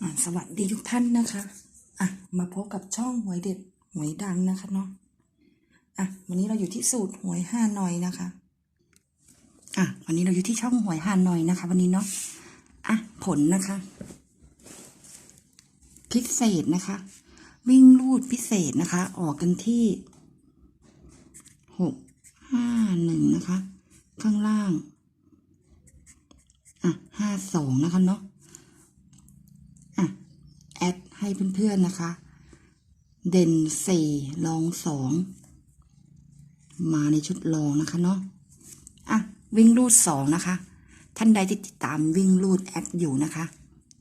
สวัสดีทุกท่านนะคะ อะ มาพบกับช่องหวยเด็ดหวยดังนะคะเนาะ อะ วันนี้เราอยู่ที่สูตรหวยห้าหน่อยนะคะ อะ วันนี้เราอยู่ที่ช่องหวยห้าหน่อยนะคะ วันนี้เนาะ อะ ผลนะคะ พิเศษนะคะ วิ่งลูดพิเศษนะคะ ออกกันที่หกห้าหนึ่งนะคะ ข้างล่าง อะห้าสองนะคะเนาะ ให้เพื่อนๆนะคะ เด่นสี่ลองสองมาในชุดลองนะคะเนาะอะวิ่งรูดสองนะคะ ท่านใดที่ติดตามวิ่งรูดแอดอยู่นะคะ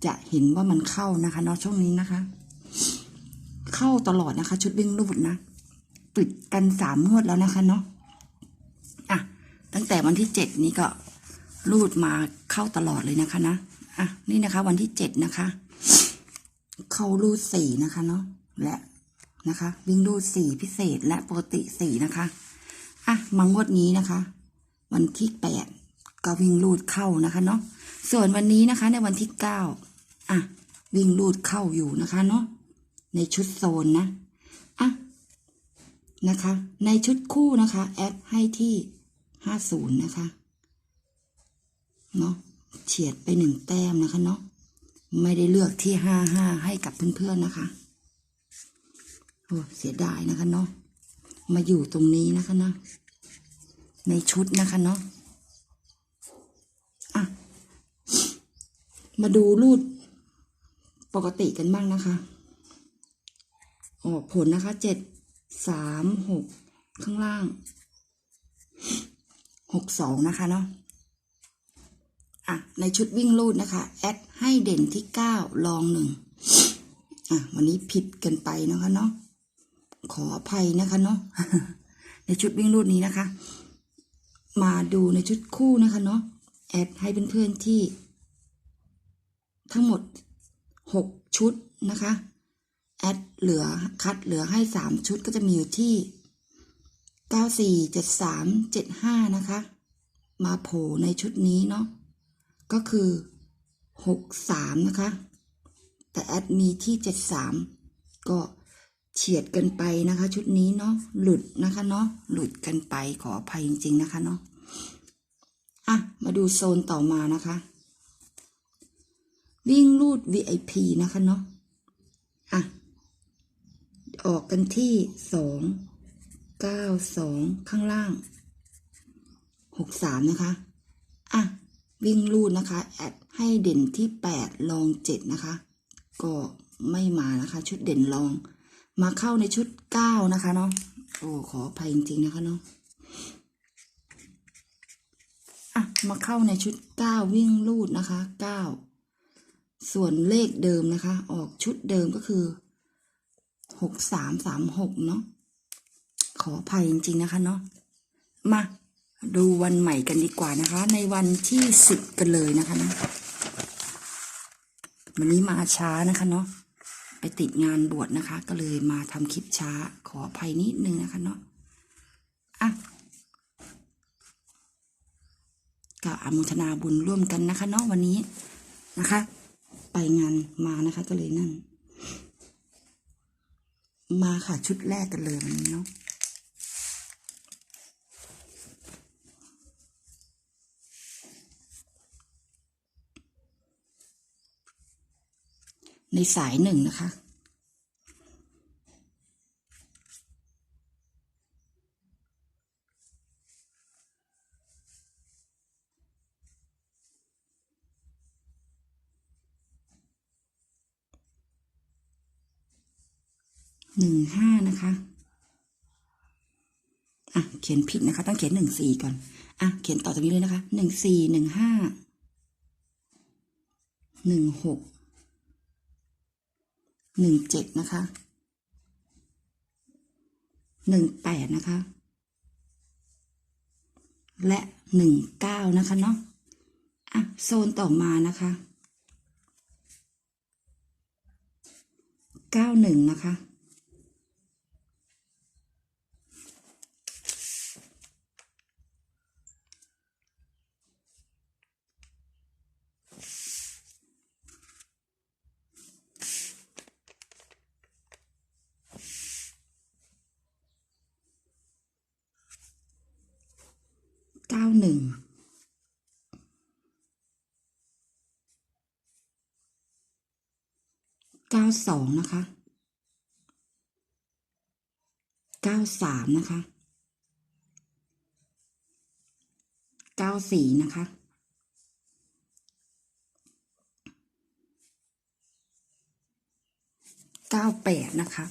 จะเห็นว่ามันเข้านะคะเนาะช่วงนี้นะคะ เข้าตลอดนะคะ ชุดวิ่งรูดนะปิดกันสามงวดแล้วนะคะเนาะอะตั้งแต่วันที่เจ็ดนี้ก็รูดมาเข้าตลอดเลยนะคะนะอะนี่นะคะ วันที่เจ็ดนะคะ เข้ารูดสี่นะคะเนาะและนะคะ วิ่งรูดสี่พิเศษและปกติสี่นะคะอะมางวดนี้นะคะ วันที่แปดก็วิ่งรูดเข้านะคะเนาะส่วนวันนี้นะคะ ในวันที่เก้าอะวิ่งรูดเข้าอยู่นะคะเนาะในชุดโซนนะอะนะคะ ในชุดคู่นะคะแอดให้ที่ห้าศูนย์นะคะเนาะเฉียดไปหนึ่งแต้มนะคะเนาะ ไม่ได้เลือกที่ห้าห้าให้กับเพื่อนๆนะคะโอ้เสียดายนะคะเนาะมาอยู่ตรงนี้นะคะเนาะในชุดนะคะเนาะอะมาดูรูดปกติกันบ้างนะคะออกผลนะคะเจ็ดสามหกข้างล่างหกสองนะคะเนาะ อะในชุดวิ่งรูดนะคะแอดให้เด่นที่เก้าลองหนึ่งอะวันนี้ผิดเกันไปนะคะเนาะขออภัยนะคะเนาะในชุดวิ่งรูดนี้นะคะ มาดูในชุดคู่นะคะเนาะแอดให้เพื่อนๆที่ ทั้งหมดหกชุดนะคะแอดเหลือคัดเหลือให้สามชุดก็จะมีอยู่ที่เก้าสี่เจ็ดสามเจ็ดห้านะคะ มาโผล่ในชุดนี้เนาะ ก็คือหกสามนะคะ แต่แอดมีที่เจ็ดสามก็เฉียดกันไปนะคะ ชุดนี้เนาะหลุดนะคะเนาะหลุดกันไปขออภัยจริง ๆ นะคะเนาะอะ มาดูโซนต่อมานะคะ วิ่งรูด VIP นะคะเนาะอะ ออกกันที่สองเก้าสองข้างล่างหกสามนะคะ อะ วิ่งรูดนะคะ แอดให้เด่นที่แปดลองเจ็ดนะคะ ก็ไม่มานะคะ ชุดเด่นลอง มาเข้าในชุดเก้านะคะเนาะโอ้ขออภัยจริง ๆ นะคะเนาะอะ มาเข้าในชุดเก้าวิ่งรูดนะคะเก้าส่วนเลขเดิมนะคะ ออกชุดเดิมก็คือหกสามสามหกเนาะขออภัยจริง ๆ นะคะเนาะมา ดูวันใหม่กันดีกว่านะคะ ในวันที่สิบกันเลยนะคะนะวันนี้มาช้านะคะเนาะไปติดงานบวชนะคะ ก็เลยมาทำคลิปช้าขออภัยนิดนึงนะคะเนาะอะก็อนุทนาบุญร่วมกันนะคะเนาะวันนี้นะคะ ไปงานมานะคะก็เลยนั่น มาค่ะชุดแรกกันเลยวันนี้เนาะ ในสายหนึ่งนะคะ หนึ่งห้านะคะอะเขียนผิดนะคะ ต้องเขียนหนึ่งสี่ก่อน อะ เขียนต่อจากนี้เลยนะคะหนึ่งสี่หนึ่งห้าหนึ่งหก หนึ่งเจ็ดนะคะหนึ่งแปดนะคะ และหนึ่งเก้านะคะเนาะอะโซนต่อมานะคะเก้าหนึ่งนะคะ เก้าหนึ่งเก้าสองนะคะเก้าสามนะคะเก้าสี่นะคะเก้าแปดนะคะ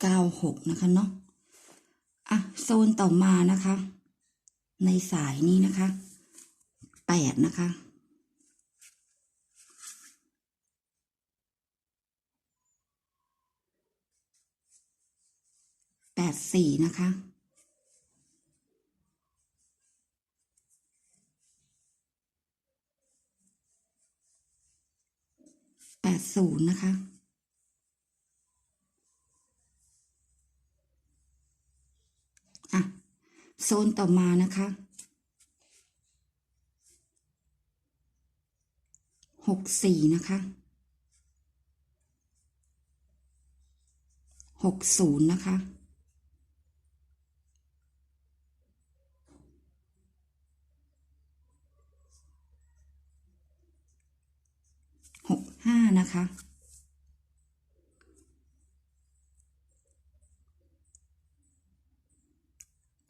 เก้าหกนะคะเนาะอะโซนต่อมานะคะ ในสายนี้นะคะแปดนะคะแปดสี่นะคะแปดศูนย์นะคะ อะ โซนต่อมานะคะหกสี่นะคะหกศูนย์นะคะหกห้านะคะ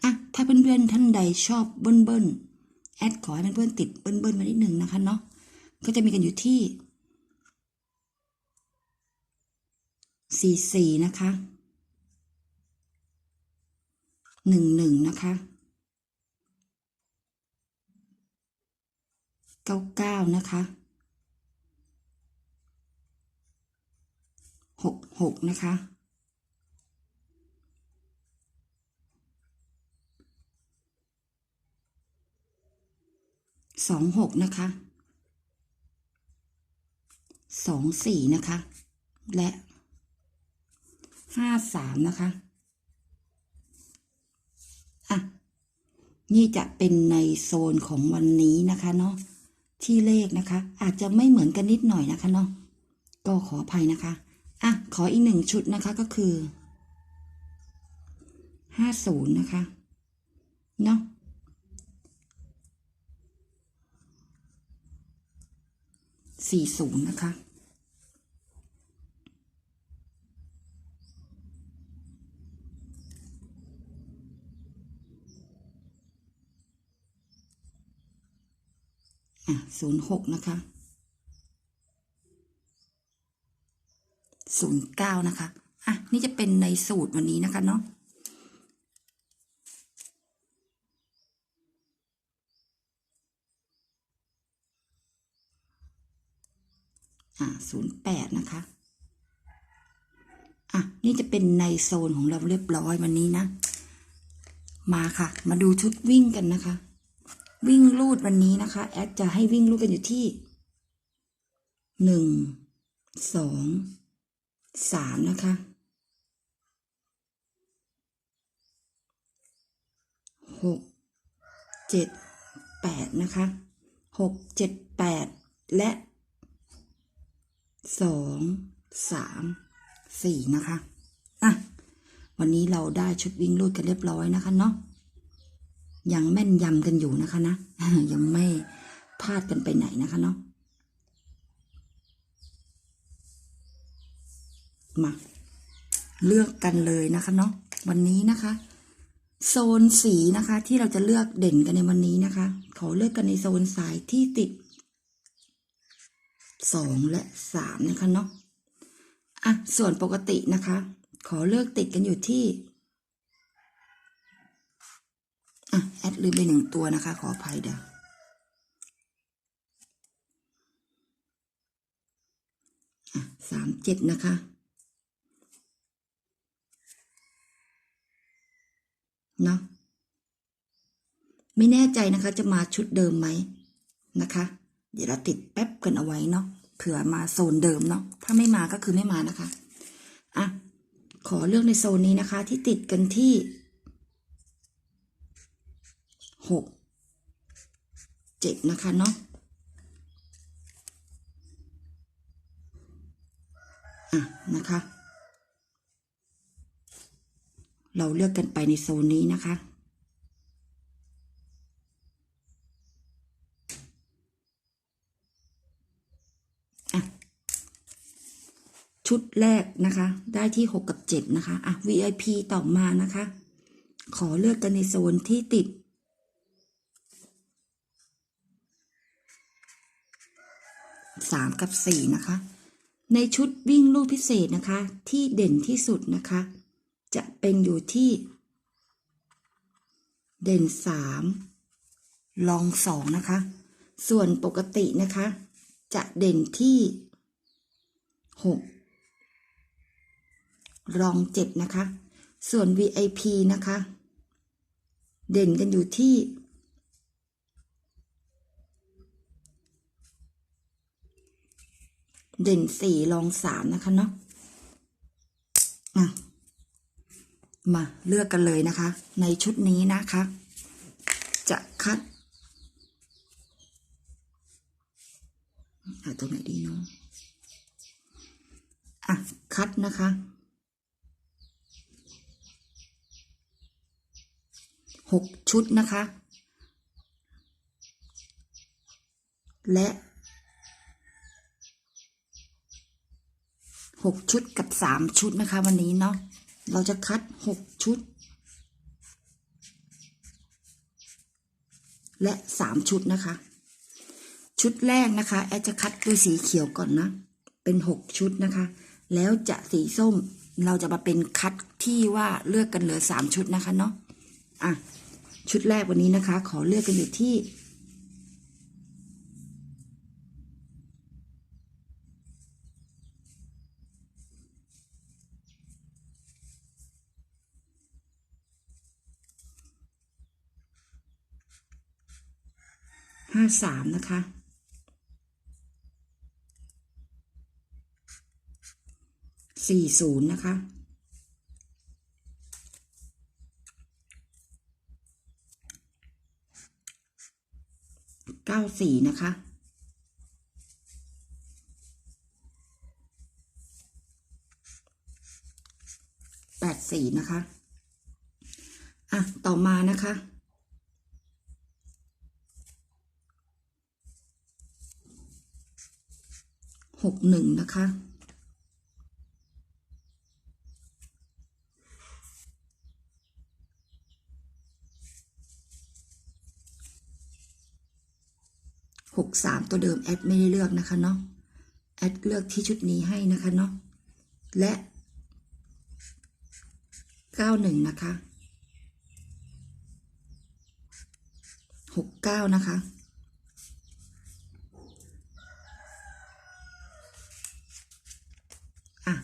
อะถ้าเพื่อนๆท่านใดชอบเบิ้ลเบิ้ลแอดขอให้เพื่อนๆติดเบิ้ลเบิ้ลมานิดหนึ่งนะคะเนาะก็จะมีกันอยู่ที่สี่สี่นะคะหนึ่งหนึ่งนะคะเก้าเก้านะคะหกหกนะคะ สองหกนะคะสองสี่นะคะ และห้าสามนะคะอะนี่จะเป็นในโซนของวันนี้นะคะเนาะที่เลขนะคะ อาจจะไม่เหมือนกันนิดหน่อยนะคะเนาะก็ขออภัยนะคะอะขออีกหนึ่งชุดนะคะก็คือห้าศูนย์นะคะเนาะ สี่ศูนย์นะคะ อะศูนย์หกนะคะศูนย์เก้านะคะ อะ นี่จะเป็นในสูตรวันนี้นะคะเนาะ อะศูนย์แปดนะคะ อะ นี่จะเป็นในโซนของเราเรียบร้อยวันนี้นะ มาค่ะ มาดูชุดวิ่งกันนะคะ วิ่งลูดวันนี้นะคะ แอดจะให้วิ่งลูดกันอยู่ที่หนึ่งสองสามนะคะหกเจ็ดแปดนะคะหกเจ็ดแปดและ สองสามสี่นะคะอะวันนี้เราได้ชุดวิ่งลูดกันเรียบร้อยนะคะเนาะยังแม่นยำกันอยู่นะคะนะยังไม่พลาดกันไปไหนนะคะเนาะมาเลือกกันเลยนะคะเนาะวันนี้นะคะ โซนสีนะคะที่เราจะเลือกเด่นกันในวันนี้นะคะ ขอเลือกกันในโซนสายที่ติด สองและสามนะคะเนาะอะส่วนปกตินะคะ ขอเลือกติดกันอยู่ที่อะแอดลืมไปหนึ่งตัวนะคะ ขออภัยเดี๋ยวอะสามเจ็ดนะคะเนาะไม่แน่ใจนะคะจะมาชุดเดิมไหมนะคะ เดี๋ยวเราติดแป๊บกันเอาไว้เนาะเผื่อมาโซนเดิมเนาะถ้าไม่มาก็คือไม่มานะคะอะขอเลือกในโซนนี้นะคะ ที่ติดกันที่หกเจ็ดนะคะเนาะอะนะคะ เราเลือกกันไปในโซนนี้นะคะ ชุดแรกนะคะ ได้ที่ 6 กับ 7 นะคะ อะ VIP ต่อมานะคะ ขอเลือกกันในโซนที่ติดสามกับสี่นะคะ ในชุดวิ่งลูกพิเศษนะคะ ที่เด่นที่สุดนะคะ จะเป็นอยู่ที่ เด่นสามลองสองนะคะ ส่วนปกตินะคะ จะเด่นที่หก รองเจ็ดนะคะ ส่วน VIP นะคะ เด่นกันอยู่ที่ เด่นสี่รองสามนะคะเนาะะมาเลือกกันเลยนะคะ ในชุดนี้นะคะ จะคัดอะตรงไหนดีเนาะอะ คัดนะคะ หกชุดนะคะ และหกชุดกับสามชุดนะคะ วันนี้เนาะเราจะคัดหกชุด และสามชุดนะคะ ชุดแรกนะคะ แอดจะคัดด้วยสีเขียวก่อนนะ เป็นหกชุดนะคะ แล้วจะสีส้มเราจะมาเป็นคัดที่ว่าเลือกกันเหลือสามชุดนะคะเนาะ อะ ชุดแรกวันนี้นะคะ ขอเลือกกันอยู่ที่ ห้าสามนะคะสี่ศูนย์นะคะ เก้า สี่นะคะ แปดสี่นะคะ อะ ต่อมานะคะหกหนึ่งนะคะ หกสาม ตัวเดิมแอดไม่ได้เลือกนะคะเนาะแอดเลือกที่ชุดนี้ให้นะคะเนาะและเก้าหนึ่งนะคะหกเก้านะคะอะ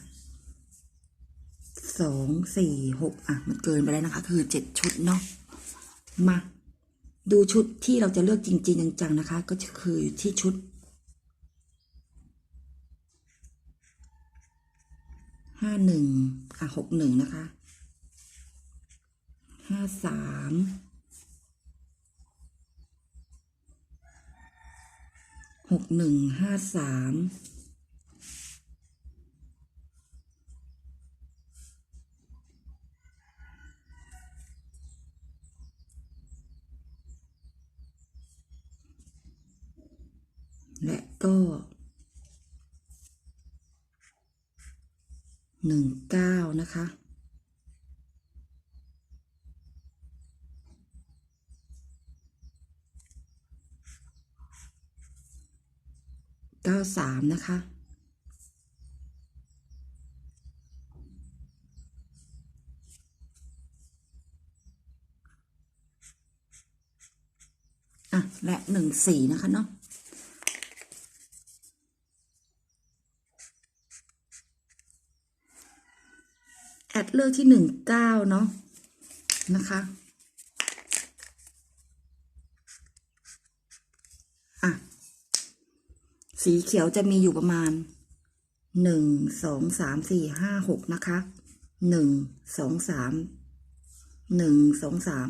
สองสี่หกอะ มันเกินไปแล้วนะคะ คือเจ็ดชุดเนาะมา ดูชุดที่เราจะเลือกจริง ๆ จังๆนะคะ ก็คืออยู่ที่ชุดห้าหนึ่งอะหกหนึ่งนะคะห้าสามหกหนึ่งห้าสาม ก็หนึ่งเก้านะคะ เก้าสามนะคะ อะ และหนึ่งสี่นะคะเนาะ ดเลือกที่หนึ่งเก้าเนาะนะคะอะสีเขียวจะมีอยู่ประมาณหนึ่งสองสามสี่ห้าหกนะคะหนึ่งสองสามหนึ่งสองสาม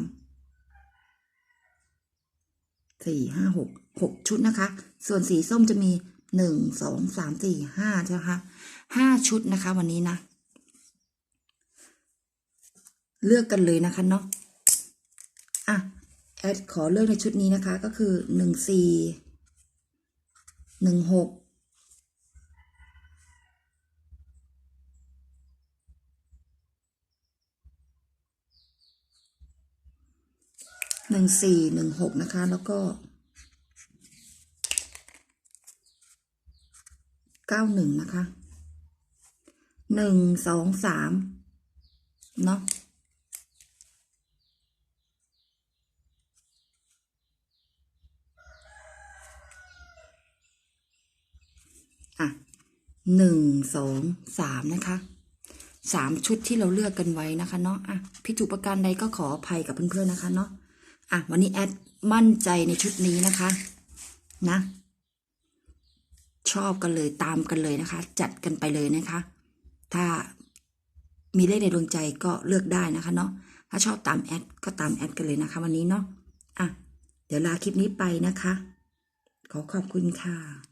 สี่ห้าหกหกชุดนะคะ ส่วนสีส้มจะมีหนึ่งสองสามสี่ห้าใช่ไหมคะห้าชุดนะคะวันนี้นะ เลือกกันเลยนะคะเนาะอะแอดขอเลือกในชุดนี้นะคะ ก็คือหนึ่งสี่หนึ่งหกหนึ่งสี่หนึ่งหกนะคะ แล้วก็เก้าหนึ่งนะคะหนึ่งสองสามเนาะ หนึ่งสองสามนะคะสามชุดที่เราเลือกกันไว้นะคะเนาะอะพิจุประการใดก็ขออภัยกับเพื่อนๆนะคะเนาะอะวันนี้แอดมั่นใจในชุดนี้นะคะ นะ ชอบกันเลยตามกันเลยนะคะ จัดกันไปเลยนะคะ ถ้ามีเลขในดวงใจก็เลือกได้นะคะเนาะถ้าชอบตามแอดก็ตามแอดกันเลยนะคะ วันนี้เนาะอะเดี๋ยวลาคลิปนี้ไปนะคะ ขอขอบคุณค่ะ